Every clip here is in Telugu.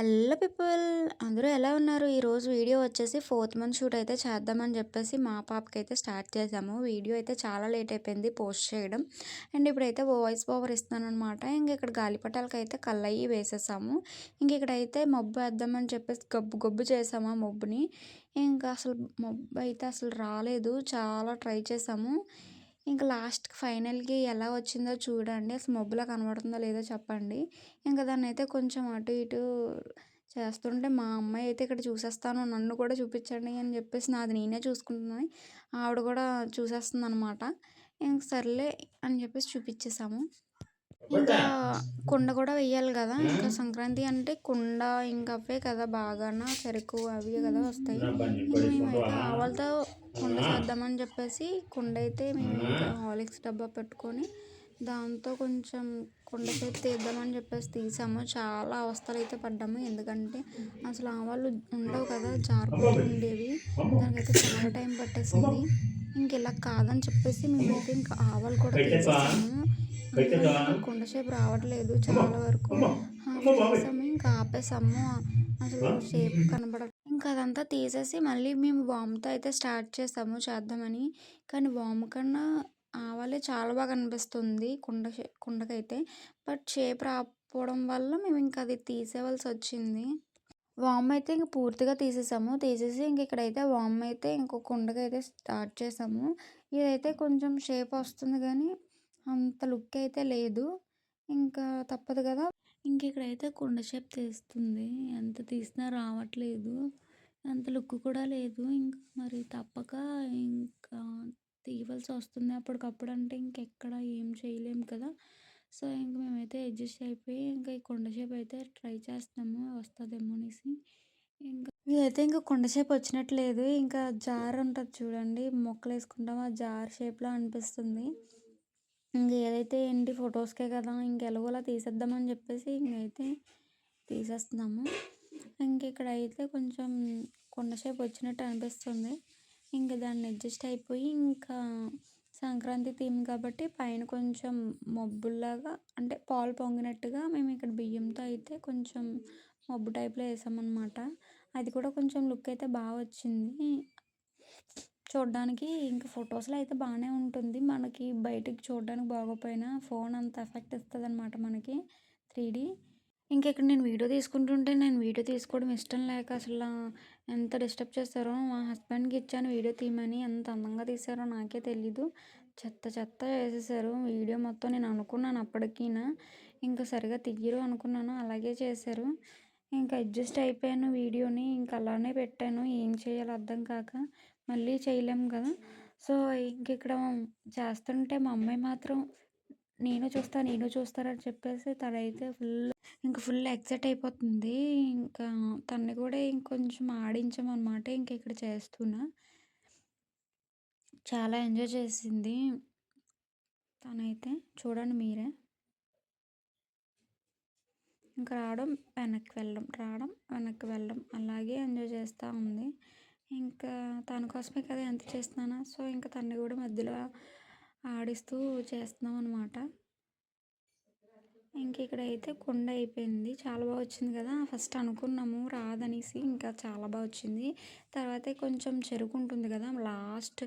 Hello people! అందరూ ఎలా ఉన్నారు? ఈరోజు వీడియో వచ్చేసి ఫోర్త్ మంత్ షూట్ అయితే చేద్దామని చెప్పేసి మా పాపకి అయితే స్టార్ట్ చేసాము. వీడియో అయితే చాలా లేట్ అయిపోయింది పోస్ట్ చేయడం. అండ్ ఇప్పుడైతే వాయిస్ ఓవర్ ఇస్తున్నాను అనమాట ఇంక ఇక్కడ గాలిపటాలకి అయితే కళ్ళయ్యి వేసేసాము. ఇంక ఇక్కడైతే మబ్బు వేద్దామని చెప్పేసి గబ్బు గబ్బు చేసాము ఆ మబ్బుని. ఇంకా అసలు మబ్బు అయితే అసలు రాలేదు. చాలా ట్రై చేసాము. ఇంకా లాస్ట్కి ఫైనల్కి ఎలా వచ్చిందో చూడండి. అసలు మబ్బులా కనబడుతుందో లేదో చెప్పండి. ఇంకా దాన్ని అయితే కొంచెం అటు ఇటు చేస్తుంటే మా అమ్మాయి అయితే ఇక్కడ చూసేస్తాను నన్ను కూడా చూపించండి అని చెప్పేసి నాది నేనే చూసుకుంటున్నాను ఆవిడ కూడా చూసేస్తుంది అనమాట ఇంక సర్లే అని చెప్పేసి చూపించేసాము. ఇంకా కుండ కూడా వెయ్యాలి కదా. ఇంకా సంక్రాంతి అంటే కుండ ఇంకా అవే కదా బాగాన చెరుకు అవి కదా వస్తాయి. ఇంకా మేమైతే ఆవులతో కుండ చేద్దామని చెప్పేసి కుండ అయితే మేము హాలిక్స్ డబ్బా పెట్టుకొని దాంతో కొంచెం కుండ చేతి తీద్దామని చెప్పేసి తీసాము. చాలా అవస్థలు అయితే పడ్డాము. ఎందుకంటే అసలు ఆవాలు ఉండవు కదా జారుకుంటూ ఉండేవి. దానికైతే చాలా టైం పట్టేసింది. ఇంక ఇలా కాదని చెప్పేసి మేమైతే ఇంకా ఆవాలు కూడా తీసేసాము. కుండ షేప్ రావట్లేదు చాలా వరకు. చేసాము ఇంకా ఆపేసాము. అసలు షేప్ కనబడ ఇంకా అదంతా తీసేసి మళ్ళీ మేము వామ్తో అయితే స్టార్ట్ చేసాము చేద్దామని. కానీ వామ్ కన్నా ఆవాలే చాలా బాగా అనిపిస్తుంది కుండ కుండకైతే. బట్ షేప్ రాకపోవడం వల్ల మేము ఇంకా అది తీసేవలసి వచ్చింది. వామ్ అయితే ఇంక పూర్తిగా తీసేసాము. తీసేసి ఇంక ఇక్కడైతే వామ్ అయితే ఇంకో కుండకైతే స్టార్ట్ చేసాము. ఇదైతే కొంచెం షేప్ వస్తుంది కానీ అంత లుక్ అయితే లేదు. ఇంకా తప్పదు కదా. ఇంక ఇక్కడైతే కుండ షేప్ తీస్తుంది. ఎంత తీసినా రావట్లేదు. అంత లుక్ కూడా లేదు. ఇంకా మరి తప్పక ఇంకా తీయవలసి వస్తుంది. అప్పటికప్పుడు అంటే ఇంకెక్కడ ఏం చేయలేము కదా. సో ఇంక మేమైతే అడ్జస్ట్ అయిపోయి ఇంకా ఈ కొండ షేప్ అయితే ట్రై చేస్తున్నాము. వస్తుందేమో అనేసి. ఇంకా ఇదైతే ఇంకా కొండ షేప్ వచ్చినట్లేదు. ఇంకా జార్ ఉంటుంది చూడండి. మొక్కలు వేసుకుంటాం. ఆ జార్ షేప్లో అనిపిస్తుంది. ఇంక ఏదైతే ఏంటి ఫొటోస్కే కదా ఇంకెలాగోలా తీసేద్దామని చెప్పేసి ఇంకైతే తీసేస్తున్నాము. ఇంక ఇక్కడ అయితే కొంచెం కొండ షేప్ వచ్చినట్టు అనిపిస్తుంది. ఇంక దాన్ని అడ్జస్ట్ అయిపోయి ఇంకా సంక్రాంతి థీమ్ కాబట్టి పైన కొంచెం మబ్బుల్లాగా అంటే పాలు పొంగినట్టుగా మేము ఇక్కడ బియ్యంతో అయితే కొంచెం మబ్బు టైప్లో వేసామన్నమాట. అది కూడా కొంచెం లుక్ అయితే బాగా వచ్చింది. చూడడానికి ఇంకా ఫొటోస్లో అయితే బాగానే ఉంటుంది. మనకి బయటికి చూడడానికి బాగోపోయినా ఫోన్ అంత ఎఫెక్ట్ ఇస్తుంది అనమాట మనకి త్రీ డీ. ఇంక ఇక్కడ నేను వీడియో తీసుకుంటుంటే నేను వీడియో తీసుకోవడం ఇష్టం లేక అసలు ఎంత డిస్టర్బ్ చేస్తారో మా హస్బెండ్కి ఇచ్చాను వీడియో తీయమని ఎంత అందంగా తీసారో నాకే తెలీదు. చెత్త చెత్త వేసేసారు. వీడియో మొత్తం నేను అనుకున్నాను అప్పటికీనా. ఇంకా సరిగా తీయరు అనుకున్నాను అలాగే చేశారు. ఇంకా అడ్జస్ట్ అయిపోయాను వీడియోని ఇంకా అలానే పెట్టాను. ఏం చేయాలో అర్థం కాక మళ్ళీ చేయలేము కదా. సో ఇంక ఇక్కడ చేస్తుంటే మా అమ్మాయి మాత్రం నేను చూస్తా నేను చూస్తారని చెప్పేసి తనైతే ఫుల్ ఇంకా ఫుల్ ఎక్సైట్ అయిపోతుంది. ఇంకా తన్ని కూడా ఇంకొంచెం ఆడించామన్నమాట ఇంక ఇక్కడ చేస్తున్నా. చాలా ఎంజాయ్ చేసింది. తనైతే చూడండి మీరే. ఇంకా రావడం వెనక్కి వెళ్ళడం రావడం వెనక్కి వెళ్ళడం అలాగే ఎంజాయ్ చేస్తూ ఉంది. ఇంకా తన కోసమే కదా ఎంత చేస్తున్నాను? సో ఇంకా తన్ని కూడా మధ్యలో ఆడిస్తూ చేస్తున్నాం అనమాట ఇంక ఇక్కడ అయితే కొండ అయిపోయింది. చాలా బాగా వచ్చింది కదా. ఫస్ట్ అనుకున్నాము రాదనేసి ఇంకా చాలా బాగా వచ్చింది. తర్వాత కొంచెం చెరుకు ఉంటుంది కదా. లాస్ట్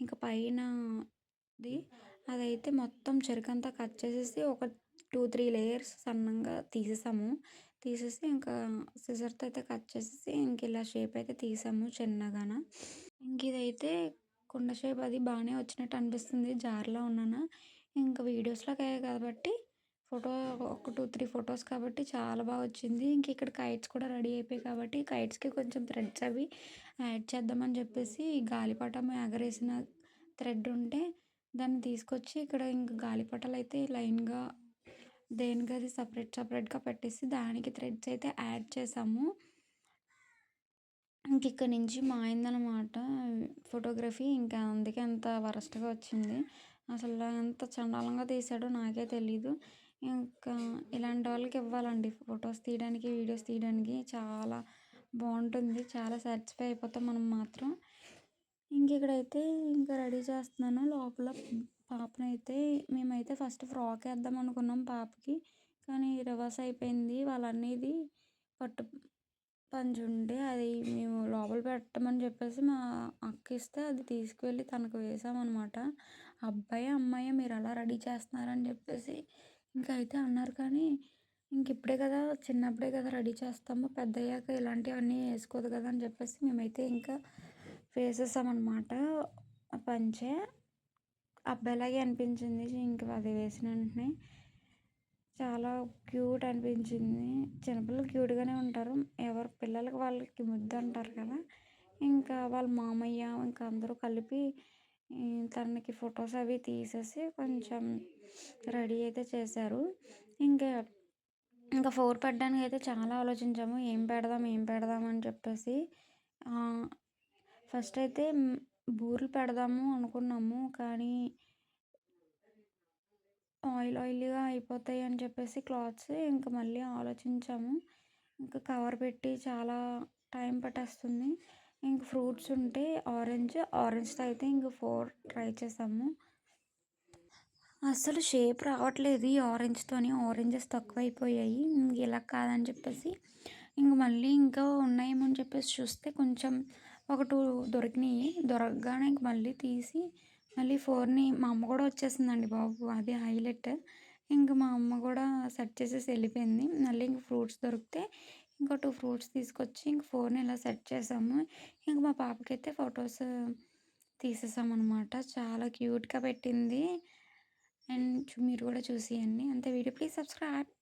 ఇంకా పైన ది అదైతే మొత్తం చెరుకు అంతా కట్ చేసేసి ఒక టూ త్రీ లేయర్స్ సన్నంగా తీసేసాము. తీసేసి ఇంకా సిజర్తో అయితే కట్ చేసేసి ఇంక ఇలా షేప్ అయితే తీసాము చిన్నగాన. ఇంక ఇదైతే కుండ షేప్ అది బాగానే వచ్చినట్టు అనిపిస్తుంది జార్లో ఉన్నాను. ఇంకా వీడియోస్లోకి కాబట్టి ఫోటో ఒక టూ త్రీ ఫొటోస్ కాబట్టి చాలా బాగా వచ్చింది. ఇంక ఇక్కడ కైట్స్ కూడా రెడీ అయిపోయాయి కాబట్టి కైట్స్కి కొంచెం థ్రెడ్స్ అవి యాడ్ చేద్దామని చెప్పేసి గాలిపటం ఎగరేసిన థ్రెడ్ ఉంటే దాన్ని తీసుకొచ్చి ఇక్కడ ఇంక గాలిపటాలు అయితే లైన్గా దేనికి అది సపరేట్ సపరేట్గా పెట్టేసి దానికి థ్రెడ్స్ అయితే యాడ్ చేసాము. ఇంక ఇక్కడ నుంచి మాయిందనమాట ఫోటోగ్రఫీ. ఇంకా అందుకే అంత వరస్ట్గా వచ్చింది. అసలు ఎంత చండాలంగా తీసాడో నాకే తెలీదు. ఇంకా ఇలాంటి వాళ్ళకి ఇవ్వాలండి. ఫొటోస్ తీయడానికి వీడియోస్ తీయడానికి చాలా బాగుంటుంది. చాలా సాటిస్ఫై అయిపోతాం మనం మాత్రం. ఇంక ఇక్కడైతే ఇంకా రెడీ చేస్తున్నాను. లోపల పాపనైతే మేమైతే ఫస్ట్ ఫ్రాక్ వేద్దాం అనుకున్నాం పాపకి. కానీ రివర్స్ అయిపోయింది. వాళ్ళనేది పట్టు పంచి ఉంటే అది మేము లోపల పెట్టమని చెప్పేసి మా అక్క ఇస్తే అది తీసుకువెళ్ళి తనకు వేసామన్నమాట. అబ్బాయి అమ్మాయి మీరు అలా రెడీ చేస్తున్నారని చెప్పేసి ఇంకా అయితే అన్నారు కానీ ఇంక ఇప్పుడే కదా చిన్నప్పుడే కదా రెడీ చేస్తాము. పెద్దయ్యాక ఇలాంటివన్నీ వేసుకోదు కదా అని చెప్పేసి మేమైతే ఇంకా వేసేసామన్నమాట. పంచే అబ్బాయిలాగే అనిపించింది. ఇంక అది వేసిన వెంటనే చాలా క్యూట్ అనిపించింది. చిన్నపిల్లలు క్యూట్గానే ఉంటారు. ఎవరు పిల్లలకి వాళ్ళకి ముద్దు అంటారు కదా. ఇంకా వాళ్ళ మామయ్య ఇంకా అందరూ కలిపి తనకి ఫొటోస్ అవి తీసేసి కొంచెం రెడీ అయితే చేశారు. ఇంకా ఇంకా ఫోర్ పెట్టడానికి అయితే చాలా ఆలోచించాము. ఏం పెడదాం ఏం పెడదాం అని చెప్పేసి ఫస్ట్ అయితే బూరెలు పెడదాము అనుకున్నాము. కానీ ఆయిల్ ఆయిల్గా అయిపోతాయి అని చెప్పేసి క్లాత్స్ ఇంకా మళ్ళీ ఆలోచించాము. ఇంకా కవర్ పెట్టి చాలా టైం పట్టేస్తుంది. ఇంక ఫ్రూట్స్ ఉంటే ఆరెంజ్ ఆరెంజ్తో అయితే ఇంక ఫోర్ ట్రై చేసాము. అసలు షేప్ రావట్లేదు ఈ ఆరెంజ్తోని. ఆరెంజెస్ తక్కువైపోయాయి. ఇలా కాదని చెప్పేసి ఇంక మళ్ళీ ఇంకా ఉన్నాయేమో అని చెప్పేసి చూస్తే కొంచెం ఒక టూ దొరికినాయి. దొరకగానే ఇంక మళ్ళీ తీసి మళ్ళీ ఫోర్ని మా అమ్మ కూడా వచ్చేసిందండి బాబు అది హైలైట్. ఇంక మా అమ్మ కూడా సెట్ చేసేసి వెళ్ళిపోయింది. మళ్ళీ ఇంక ఫ్రూట్స్ దొరికితే ఇంకో టూ ఫ్రూట్స్ తీసుకొచ్చి ఇంక ఫోర్ని ఇలా సెట్ చేసాము. ఇంక మా పాపకైతే ఫొటోస్ తీసేసామన్నమాట. చాలా క్యూట్గా పెట్టింది. అండ్ మీరు కూడా చూసేయండి అంతే. Video please subscribe.